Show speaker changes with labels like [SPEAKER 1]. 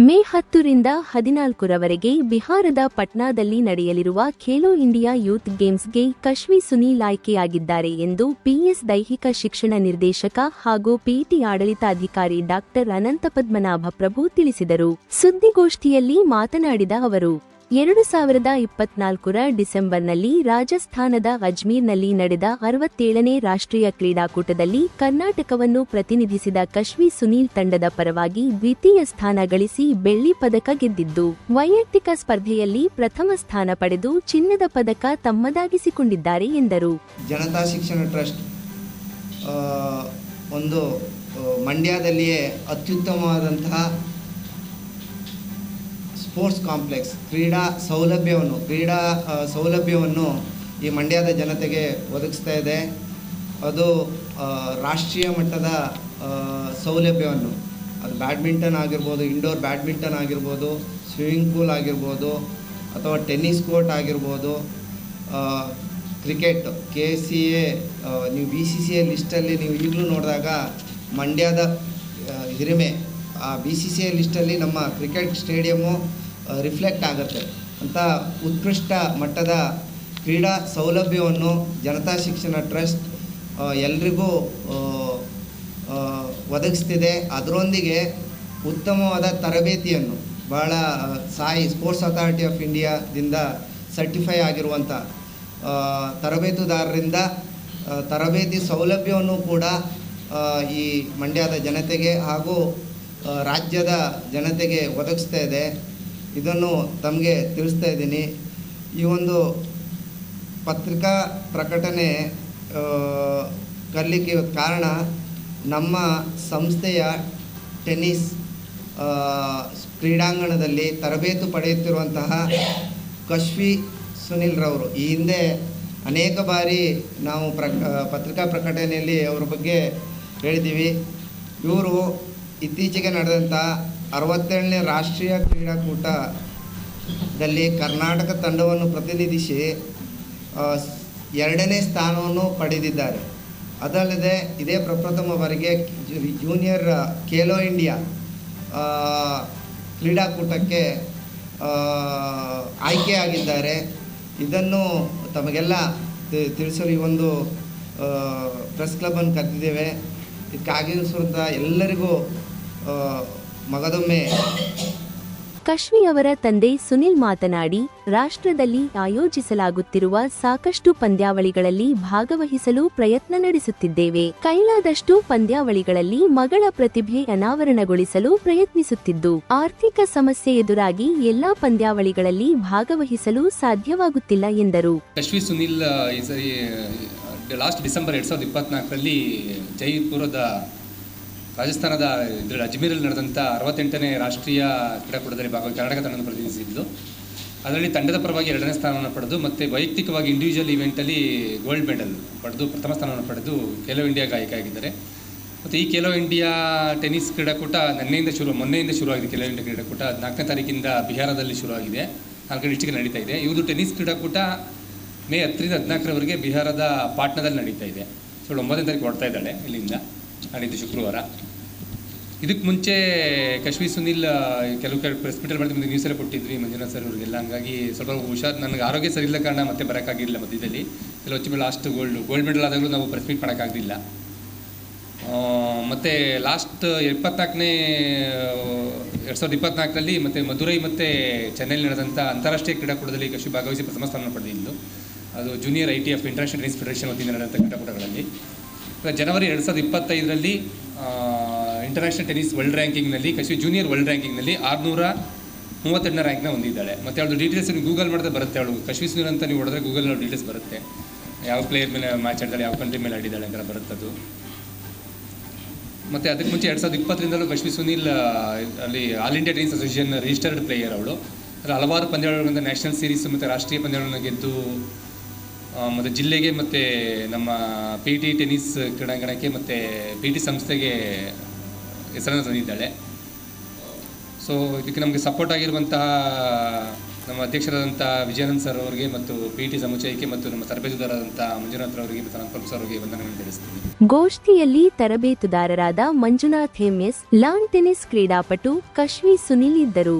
[SPEAKER 1] ಮೇ ಹತ್ತರಿಂದ ಹದಿನಾಲ್ಕರವರೆಗೆ ಬಿಹಾರದ ಪಟ್ನಾದಲ್ಲಿ ನಡೆಯಲಿರುವ ಖೇಲೋ ಇಂಡಿಯಾ ಯೂತ್ ಗೇಮ್ಸ್ಗೆ ಕಶ್ವಿ ಸುನೀಲ್ ಆಯ್ಕೆಯಾಗಿದ್ದಾರೆ ಎಂದು ಪಿಎಸ್ ದೈಹಿಕ ಶಿಕ್ಷಣ ನಿರ್ದೇಶಕ ಹಾಗೂ ಪಿಟಿ ಆಡಳಿತಾಧಿಕಾರಿ ಡಾಕ್ಟರ್ ಅನಂತ ಪದ್ಮನಾಭ ಪ್ರಭು ತಿಳಿಸಿದರು. ಸುದ್ದಿಗೋಷ್ಠಿಯಲ್ಲಿ ಮಾತನಾಡಿದ ಅವರು ಎರಡು ಸಾವಿರದ ಇಪ್ಪತ್ನಾಲ್ಕರ ಡಿಸೆಂಬರ್ನಲ್ಲಿ ರಾಜಸ್ಥಾನದ ಅಜ್ಮೀರ್ನಲ್ಲಿ ನಡೆದ ಅರವತ್ತೇಳನೇ ರಾಷ್ಟ್ರೀಯ ಕ್ರೀಡಾಕೂಟದಲ್ಲಿ ಕರ್ನಾಟಕವನ್ನು ಪ್ರತಿನಿಧಿಸಿದ ಕಶ್ವಿ ಸುನೀಲ್ ತಂಡದ ಪರವಾಗಿ ದ್ವಿತೀಯ ಸ್ಥಾನ ಗಳಿಸಿ ಬೆಳ್ಳಿ ಪದಕ ಗೆದ್ದಿದ್ದು, ವೈಯಕ್ತಿಕ ಸ್ಪರ್ಧೆಯಲ್ಲಿ ಪ್ರಥಮ ಸ್ಥಾನ ಪಡೆದು ಚಿನ್ನದ ಪದಕ ತಮ್ಮದಾಗಿಸಿಕೊಂಡಿದ್ದಾರೆ ಎಂದರು.
[SPEAKER 2] ಜನತಾ ಶಿಕ್ಷಣ ಟ್ರಸ್ಟ್ ಒಂದು ಮಂಡ್ಯದಲ್ಲಿಯೇ ಅತ್ಯುತ್ತಮವಾದಂತಹ ಸ್ಪೋರ್ಟ್ಸ್ ಕಾಂಪ್ಲೆಕ್ಸ್, ಕ್ರೀಡಾ ಸೌಲಭ್ಯವನ್ನು ಕ್ರೀಡಾ ಸೌಲಭ್ಯವನ್ನು ಈ ಮಂಡ್ಯದ ಜನತೆಗೆ ಒದಗಿಸ್ತಾ ಇದೆ. ಅದು ರಾಷ್ಟ್ರೀಯ ಮಟ್ಟದ ಸೌಲಭ್ಯವನ್ನು. ಅದು ಬ್ಯಾಡ್ಮಿಂಟನ್ ಆಗಿರ್ಬೋದು ಇಂಡೋರ್ ಬ್ಯಾಡ್ಮಿಂಟನ್ ಆಗಿರ್ಬೋದು ಸ್ವಿಮ್ಮಿಂಗ್ ಪೂಲ್ ಆಗಿರ್ಬೋದು, ಅಥವಾ ಟೆನ್ನಿಸ್ ಕೋರ್ಟ್ ಆಗಿರ್ಬೋದು ಕ್ರಿಕೆಟ್, ಕೆ ಸಿ ಎ ನೀವು ಬಿ ಸಿ ಸಿ ಎ ಲಿಸ್ಟಲ್ಲಿ ನೀವು ಈಗಲೂ ನೋಡಿದಾಗ ಮಂಡ್ಯದ ಹಿರಿಮೆ, ಆ, ಬಿ ಸಿ ಸಿ ಎ ಲಿಸ್ಟಲ್ಲಿ ನಮ್ಮ ಕ್ರಿಕೆಟ್ ಸ್ಟೇಡಿಯಮ್ಮು ರಿಫ್ಲೆಕ್ಟ್ ಆಗುತ್ತೆ. ಅಂತ ಉತ್ಕೃಷ್ಟ ಮಟ್ಟದ ಕ್ರೀಡಾ ಸೌಲಭ್ಯವನ್ನು ಜನತಾ ಶಿಕ್ಷಣ ಟ್ರಸ್ಟ್ ಎಲ್ರಿಗೂ ಒದಗಿಸ್ತಿದೆ. ಅದರೊಂದಿಗೆ ಉತ್ತಮವಾದ ತರಬೇತಿಯನ್ನು ಭಾಳ ಸಾಯಿ ಸ್ಪೋರ್ಟ್ಸ್ ಅಥಾರಿಟಿ ಆಫ್ ಇಂಡಿಯಾದಿಂದ ಸರ್ಟಿಫೈ ಆಗಿರುವಂಥ ತರಬೇತುದಾರರಿಂದ ತರಬೇತಿ ಸೌಲಭ್ಯವನ್ನು ಕೂಡ ಈ ಮಂಡ್ಯದ ಜನತೆಗೆ ಹಾಗೂ ರಾಜ್ಯದ ಜನತೆಗೆ ಒದಗಿಸ್ತಾ ಇದೆ. ಇದನ್ನು ತಮಗೆ ತಿಳಿಸ್ತಾ ಇದ್ದೀನಿ. ಈ ಒಂದು ಪತ್ರಿಕಾ ಪ್ರಕಟಣೆ ಕರಲಿಕ್ಕೆ ಕಾರಣ ನಮ್ಮ ಸಂಸ್ಥೆಯ ಟೆನ್ನಿಸ್ ಕ್ರೀಡಾಂಗಣದಲ್ಲಿ ತರಬೇತು ಪಡೆಯುತ್ತಿರುವಂತಹ ಕಶ್ವಿ ಸುನಿಲ್ರವರು ಈ ಹಿಂದೆ ಅನೇಕ ಬಾರಿ ನಾವು ಪ್ರ ಪತ್ರಿಕಾ ಪ್ರಕಟಣೆಯಲ್ಲಿ ಅವರ ಬಗ್ಗೆ ಹೇಳಿದ್ದೀವಿ. ಇವರು ಇತ್ತೀಚೆಗೆ ನಡೆದಂಥ ಅರವತ್ತೇಳನೇ ರಾಷ್ಟ್ರೀಯ ಕ್ರೀಡಾಕೂಟದಲ್ಲಿ ಕರ್ನಾಟಕ ತಂಡವನ್ನು ಪ್ರತಿನಿಧಿಸಿ ಎರಡನೇ ಸ್ಥಾನವನ್ನು ಪಡೆದಿದ್ದಾರೆ. ಅದಲ್ಲದೆ ಇದೇ ಪ್ರಪ್ರಥಮ ಜೂನಿಯರ್ ಖೇಲೋ ಇಂಡಿಯಾ ಕ್ರೀಡಾಕೂಟಕ್ಕೆ ಆಯ್ಕೆಯಾಗಿದ್ದಾರೆ. ಇದನ್ನು ತಮಗೆಲ್ಲ ತಿಳಿಸಲು ಈ ಒಂದು ಪ್ರೆಸ್ ಕ್ಲಬನ್ನು ಕರೆದಿದ್ದೇವೆ. ಇದಕ್ಕೆ ಆಗಮಿಸಿರುವಂಥ ಎಲ್ಲರಿಗೂ ಮಗದೊಮ್ಮೆ.
[SPEAKER 1] ಕಶ್ವಿ ಅವರ ತಂದೆ ಸುನಿಲ್ ಮಾತನಾಡಿ ರಾಷ್ಟ್ರದಲ್ಲಿ ಆಯೋಜಿಸಲಾಗುತ್ತಿರುವ ಸಾಕಷ್ಟು ಪಂದ್ಯಾವಳಿಗಳಲ್ಲಿ ಭಾಗವಹಿಸಲು ಪ್ರಯತ್ನ ನಡೆಸುತ್ತಿದ್ದೇವೆ. ಕೈಲಾದಷ್ಟು ಪಂದ್ಯಾವಳಿಗಳಲ್ಲಿ ಮಗಳ ಪ್ರತಿಭೆ ಅನಾವರಣಗೊಳಿಸಲು ಪ್ರಯತ್ನಿಸುತ್ತಿದ್ದು ಆರ್ಥಿಕ ಸಮಸ್ಯೆ ಎದುರಾಗಿ ಎಲ್ಲಾ ಪಂದ್ಯಾವಳಿಗಳಲ್ಲಿ ಭಾಗವಹಿಸಲು ಸಾಧ್ಯವಾಗುತ್ತಿಲ್ಲ ಎಂದರು.
[SPEAKER 3] ಕಶ್ವಿ ಸುನಿಲ್ ಈ ಸರಿ ಲಾಸ್ಟ್ ಡಿಸೆಂಬರ್ ಎರಡ್ ಸಾವಿರದ ಇಪ್ಪತ್ನಾಲ್ಕರಲ್ಲಿ ಜೈಪುರದ ರಾಜಸ್ಥಾನದ ಇದರಲ್ಲಿ ಅಜ್ಮೀರಲ್ಲಿ ನಡೆದಂಥ ಅರವತ್ತೆಂಟನೇ ರಾಷ್ಟ್ರೀಯ ಕ್ರೀಡಾಕೂಟದಲ್ಲಿ ಭಾಗವಾಗಿ ಕರ್ನಾಟಕ ತಂಡವನ್ನು ಪ್ರತಿನಿಧಿಸಿದ್ದು, ಅದರಲ್ಲಿ ತಂಡದ ಪರವಾಗಿ ಎರಡನೇ ಸ್ಥಾನವನ್ನು ಪಡೆದು ಮತ್ತು ವೈಯಕ್ತಿಕವಾಗಿ ಇಂಡಿವಿಜುವಲ್ ಇವೆಂಟಲ್ಲಿ ಗೋಲ್ಡ್ ಮೆಡಲ್ ಪಡೆದು ಪ್ರಥಮ ಸ್ಥಾನವನ್ನು ಪಡೆದು ಖೇಲೋ ಇಂಡಿಯಾ ಗಾಯಕ ಮತ್ತು ಈ ಖೇಲೋ ಇಂಡಿಯಾ ಟೆನ್ನಿಸ್ ಕ್ರೀಡಾಕೂಟ ನಿನ್ನೆಯಿಂದ ಶುರು, ಮೊನ್ನೆಯಿಂದ ಶುರುವಾಗಿದೆ. ಖೇಲೋ ಇಂಡಿಯಾ ಕ್ರೀಡಾಕೂಟ ನಾಲ್ಕನೇ ತಾರೀಕಿಂದ ಬಿಹಾರದಲ್ಲಿ ಶುರುವಾಗಿದೆ. ನಾಲ್ಕನೇ ಡಿಸ್ಟಿಕ್ ನಡೀತಾ ಇದೆ. ಇವುದು ಟೆನಿಸ್ ಕ್ರೀಡಾಕೂಟ ಮೇ ಹತ್ತರಿಂದ ಹದಿನಾಲ್ಕರವರೆಗೆ ಬಿಹಾರದ ಪಾಟ್ನಾದಲ್ಲಿ ನಡೀತಾ ಇದೆ. ಸೊ ಒಂಬತ್ತನೇ ತಾರೀಕು ಹೊಡ್ತಾ ಇದ್ದಾಳೆ ಇಲ್ಲಿಂದ. ನಾಡಿದ್ದು ಶುಕ್ರವಾರ. ಇದಕ್ಕೆ ಮುಂಚೆ ಕಶ್ಮೀರ್ ಸುನಿಲ್ ಕೆಲವು ಕಡೆ ಪ್ರೆಸ್ ಮಾಡಿದ ನ್ಯೂಸ್ ಎಲ್ಲ ಕೊಟ್ಟಿದ್ವಿ ಮಂಜುನಾಥ್ ಸರ್ ಅವರಿಗೆಲ್ಲ ಹಂಗಾಗಿ ಸ್ವಲ್ಪ ಹುಷಾರು, ನನಗೆ ಆರೋಗ್ಯ ಸರಿ ಇಲ್ಲ ಕಾರಣ ಮತ್ತೆ ಬರೋಕ್ಕಾಗಿರಲಿಲ್ಲ ಮಧ್ಯದಲ್ಲಿ ಕೆಲವು ಹೆಚ್ಚು ಲಾಸ್ಟ್ ಗೋಲ್ಡ್ ಗೋಲ್ಡ್ ಮೆಡಲ್ ಆದಾಗಲೂ ನಾವು ಪ್ರೆಸ್ ಮೀಟ್ ಮಾಡೋಕ್ಕಾಗಲಿಲ್ಲ ಮತ್ತು ಲಾಸ್ಟ್ ಇಪ್ಪತ್ನಾಲ್ಕನೇ ಎರಡು ಸಾವಿರದ ಇಪ್ಪತ್ನಾಲ್ಕರಲ್ಲಿ ಮತ್ತು ಮಧುರೈ ಮತ್ತು ಚೆನ್ನೈಲಿ ನಡೆದಂಥ ಅಂತಾರಾಷ್ಟ್ರೀಯ ಕ್ರೀಡಾಕೂಟದಲ್ಲಿ ಕಶಿ ಭಾಗವಹಿಸಿ ಪ್ರಥಮ ಸ್ಥಾನ ಪಡೆದಿದ್ದು. ಅದು junior I T F international tennis federation ವತಿಯಿಂದ ನಡೆದಂಥ ಕ್ರೀಡಾಕೂಟಗಳಲ್ಲಿ. ಜನವರಿ ಎರಡು ಸಾವಿರದ ಇಪ್ಪತ್ತೈದರಲ್ಲಿ ಇಂಟರ್ನ್ಯಾಷನಲ್ ಟೆನಿಸ್ ವರ್ಲ್ಡ್ ರ್ಯಾಂಕಿಂಗ್ನಲ್ಲಿ ಕಶಿ ಜೂನಿಯರ್ ವರ್ಲ್ಡ್ ರ್ಯಾಂಕಿಂಗ್ನಲ್ಲಿ ಆರುನೂರ ಮೂವತ್ತೆರಡನೇ ರ್ಯಾಂಕ್ನ ಹೊಂದಿದ್ದಾಳೆ. ಮತ್ತು ಅವಳು ಡೀಟೇಲ್ಸ್ ನೀವು ಗೂಗಲ್ ಮಾಡಿದ್ರೆ ಬರುತ್ತೆ ಅವಳು. ಕಶ್ಮೀರ್ ಸುನಿಲ್ ಅಂತ ನೀವು ಹೊಡೆದ್ರೆ ಗೂಗಲ್ ಡೀಟೇಲ್ಸ್ ಬರುತ್ತೆ. ಯಾವ ಪ್ಲೇಯರ್ ಮೇಲೆ ಮ್ಯಾಚ್ ಆಡಿದಾಳೆ ಯಾವ ಕಂಟ್ರಿ ಮೇಲೆ ಆಡಿದ್ದಾಳೆ ಅಂತ ಬರುತ್ತೆ ಅದು ಮತ್ತು ಅದಕ್ಕೆ ಮುಂಚೆ ಎರಡು ಸಾವಿರದ ಇಪ್ಪತ್ತರಿಂದಲೂ ಕಶ್ಮಿ ಸುನಿಲ್ ಅಲ್ಲಿ All India Tennis Association registered player ಅವಳು. ಅದರ ಹಲವಾರು ಪಂದ್ಯಗಳಿಂದ ನ್ಯಾಷನಲ್ ಸೀರೀಸ್ ಮತ್ತು ರಾಷ್ಟ್ರೀಯ ಪಂದ್ಯಗಳನ್ನು ಗೆದ್ದು ಮತ್ತು ಜಿಲ್ಲೆಗೆ ಮತ್ತು ನಮ್ಮ ಪಿ ಟಿ ಟೆನಿಸ್ ಕ್ರೀಡಾಂಗಣಕ್ಕೆ ಮತ್ತು ಪಿ ಟಿ ಸಂಸ್ಥೆಗೆ ಹೆಸರನ್ನು ತಂದಿದ್ದಾಳೆ. ಸೊ ಇದಕ್ಕೆ ನಮಗೆ ಸಪೋರ್ಟ್ ಆಗಿರುವಂತಹ ನಮ್ಮ ಅಧ್ಯಕ್ಷರಾದಂಥ ವಿಜಯಾನಂದ್ ಸರ್ ಅವರಿಗೆ ಮತ್ತು ಪಿ ಟಿ ಸಮುಚಯಕ್ಕೆ ಮತ್ತು ನಮ್ಮ ತರಬೇತುದಾರರಾದಂಥ ಮಂಜುನಾಥ್ ಅವರಿಗೆ ಮತ್ತು ನಮ್ಮ ಸರ್ ಅವರಿಗೆ ವಂದನೆಗಳನ್ನು ತಿಳಿಸ್ತೀನಿ.
[SPEAKER 1] ಗೋಷ್ಠಿಯಲ್ಲಿ ತರಬೇತುದಾರರಾದ ಮಂಜುನಾಥ್ ಹೆಮ್ಎಸ್ ಲಾನ್ ಟೆನಿಸ್ ಕ್ರೀಡಾಪಟು ಕಶ್ವಿ ಸುನಿಲ್ ಇದ್ದರು.